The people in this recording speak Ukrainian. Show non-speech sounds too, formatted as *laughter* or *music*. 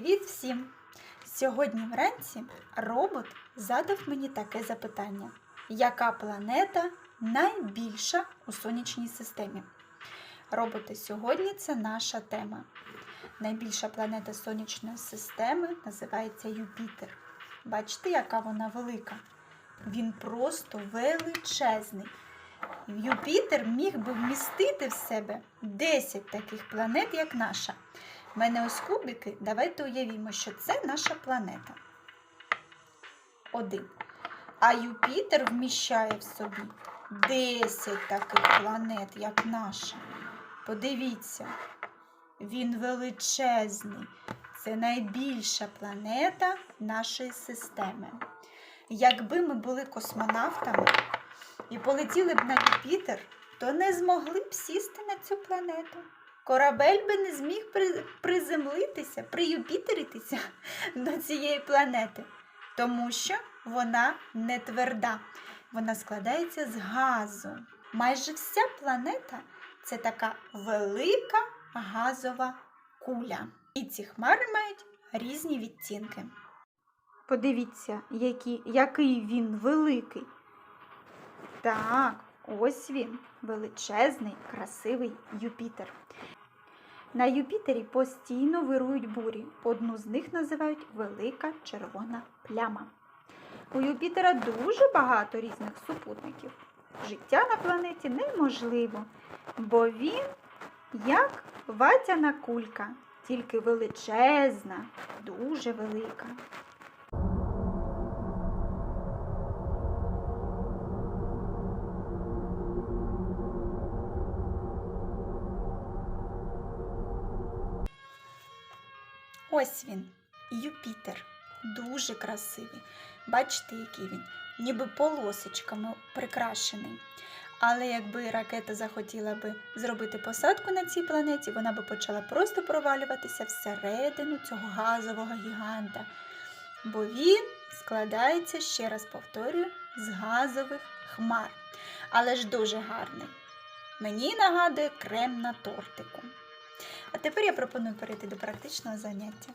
Привіт всім! Сьогодні вранці робот задав мені таке запитання: яка планета найбільша у сонячній системі? Роботи сьогодні це наша тема. Найбільша планета сонячної системи називається Юпітер. Бачите, яка вона велика? Він просто величезний. Юпітер міг би вмістити в себе 10 таких планет, як наша. У мене ось кубики. Давайте уявімо, що це наша планета. Один. А Юпітер вміщає в собі 10 таких планет, як наша. Подивіться, він величезний. Це найбільша планета нашої системи. Якби ми були космонавтами і полетіли б на Юпітер, то не змогли б сісти на цю планету. Корабель би не зміг приземлитися, приюпітеритися *laughs* до цієї планети, тому що вона не тверда. Вона складається з газу. Майже вся планета це така велика газова куля. І ці хмари мають різні відтінки. Подивіться, які, який він великий. Так, ось він, величезний, красивий Юпітер. На Юпітері постійно вирують бурі. Одну з них називають Велика червона пляма. У Юпітера дуже багато різних супутників. Життя на планеті неможливо, бо він як ватяна кулька, тільки величезна, дуже велика. Ось він, Юпітер. Дуже красивий. Бачите, який він, ніби полосочками прикрашений. Але якби ракета захотіла би зробити посадку на цій планеті, вона би почала просто провалюватися всередину цього газового гіганта. Бо він складається, ще раз повторюю, з газових хмар. Але ж дуже гарний. Мені нагадує крем на тортику. А тепер я пропоную перейти до практичного заняття.